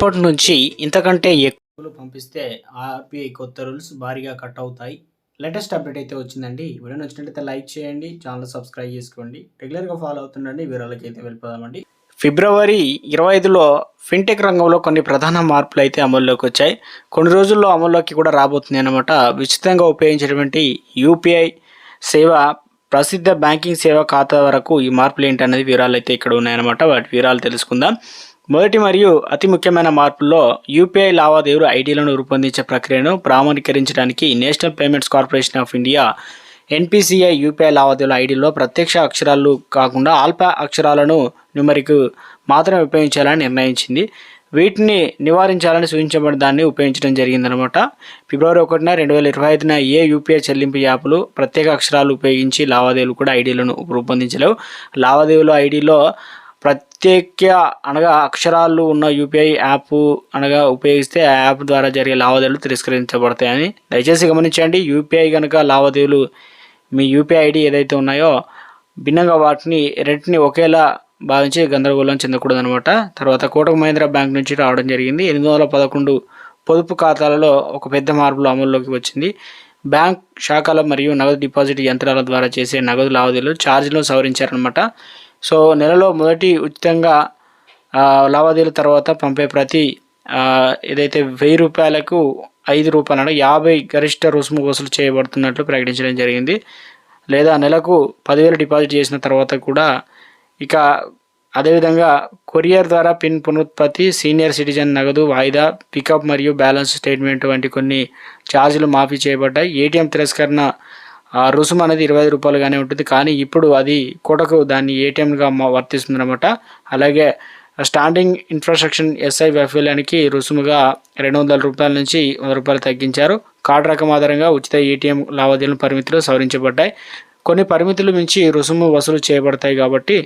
రేపటి నుంచి ఇంతకంటే ఎక్కువ పంపిస్తే ఆర్బీఐ కొత్త రూల్స్ భారీగా కట్ అవుతాయి. లేటెస్ట్ అప్డేట్ అయితే వచ్చిందండి. వీడియో నచ్చినట్లయితే లైక్ చేయండి ఛానల్ సబ్స్క్రైబ్ చేసుకోండి. రెగ్యులర్గా ఫాలో అవుతుండండి. వివరాలకి అయితే వెళ్ళిపోదామండి. ఫిబ్రవరి ఇరవై ఐదులో ఫిన్టెక్ రంగంలో కొన్ని ప్రధాన మార్పులు అయితే అమల్లోకి వచ్చాయి. కొన్ని రోజుల్లో అమల్లోకి కూడా రాబోతుంది అనమాట ఉచితంగా ఉపయోగించేటువంటి యూపీఐ సేవ ప్రసిద్ధ బ్యాంకింగ్ సేవ ఖాతా వరకు ఈ మార్పులు ఏంటనేది వివరాలు అయితే ఇక్కడ ఉన్నాయన్నమాట. వాటి వివరాలు తెలుసుకుందాం. మొదటి మరియు అతి ముఖ్యమైన మార్పుల్లో యూపీఐ లావాదేవీలు ఐడీలను రూపొందించే ప్రక్రియను ప్రామాణీకరించడానికి National Payments Corporation of India NPCI UPI లావాదేవీల ఐడీలో ప్రత్యక్ష అక్షరాలు కాకుండా ఆల్ప అక్షరాలను న్యూమరిక్ మాత్రమే ఉపయోగించాలని నిర్ణయించింది. వీటిని నివారించాలని సూచించబడిన దాన్ని ఉపయోగించడం జరిగిందనమాట ఫిబ్రవరి ఒకటిన రెండు వేల ఇరవై ఐదున ఏ యూపీఐ చెల్లింపు యాప్లు ప్రత్యేక అక్షరాలు ఉపయోగించి లావాదేవీలు కూడా ఐడీలను రూపొందించలేవు. లావాదేవీలు ఐడీలో ప్రత్యేక అనగా అక్షరాలు ఉన్న యూపీఐ యాప్ అనగా ఉపయోగిస్తే ఆ యాప్ ద్వారా జరిగే లావాదేవీలు తిరస్కరించబడతాయని. దయచేసి గమనించండి యూపీఐ కనుక లావాదేవీలు మీ యూపీఐ ఐడి ఏదైతే ఉన్నాయో భిన్నంగా వాటిని రెంటిని ఒకేలా భావించి గందరగోళం చెందకూడదు అనమాట తర్వాత కోటక్ మహీంద్రా బ్యాంక్ నుంచి రావడం జరిగింది. ఎనిమిది వందల పదకొండు పొదుపు ఖాతాలలో ఒక పెద్ద మార్పులు అమల్లోకి వచ్చింది. బ్యాంక్ శాఖల మరియు నగదు డిపాజిట్ యంత్రాల ద్వారా చేసే నగదు లావాదేవీలు ఛార్జీలను సవరించారనమాట సో నెలలో మొదటి ఉచితంగా లావాదేవీల తర్వాత పంపే ప్రతి ఏదైతే వెయ్యి రూపాయలకు ఐదు రూపాయలు అంటే యాభై గరిష్ట రుసుము వసూలు చేయబడుతున్నట్లు ప్రకటించడం జరిగింది. లేదా నెలకు పదివేలు డిపాజిట్ చేసిన తర్వాత కూడా ఇక అదేవిధంగా కొరియర్ ద్వారా పిన్ పునరుత్పత్తి సీనియర్ సిటిజన్ నగదు వాయిదా పికప్ మరియు బ్యాలెన్స్ స్టేట్మెంట్ వంటి కొన్ని ఛార్జీలు మాఫీ చేయబడ్డాయి. ఏటీఎం తిరస్కరణ రుసుము అనేది ఇరవై ఐదు రూపాయలుగానే ఉంటుంది. కానీ ఇప్పుడు అది కోటకు దాన్ని ఏటీఎంగా వర్తిస్తుంది అనమాట అలాగే స్టాండింగ్ ఇన్ఫ్రాస్ట్రక్చర్ ఎస్ఐ వైఫల్యానికి రుసుముగా రెండు వందల రూపాయల నుంచి వంద రూపాయలు తగ్గించారు. కార్డు రకం ఆధారంగా ఉచిత ఏటీఎం లావాదేవీల పరిమితులు సవరించబడ్డాయి. కొన్ని పరిమితులు మించి రుసుము వసూలు చేయబడతాయి కాబట్టి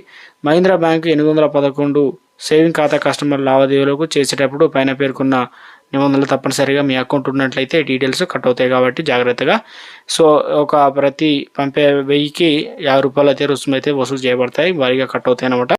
మహీంద్రా బ్యాంకు ఎనిమిది వందల పదకొండు సేవింగ్ ఖాతా కస్టమర్ లావాదేవీలకు చేసేటప్పుడు పైన పేర్కొన్న నిబంధనలు తప్పనిసరిగా మీ అకౌంట్ ఉన్నట్లయితే డీటెయిల్స్ కట్ అవుతాయి కాబట్టి జాగ్రత్తగా. సో ఒక ప్రతి పంపే వెయ్యికి యాభై రూపాయలు అయితే రుసుము అయితే వసూలు చేయబడతాయి. భారీగా కట్ అవుతాయి అనమాట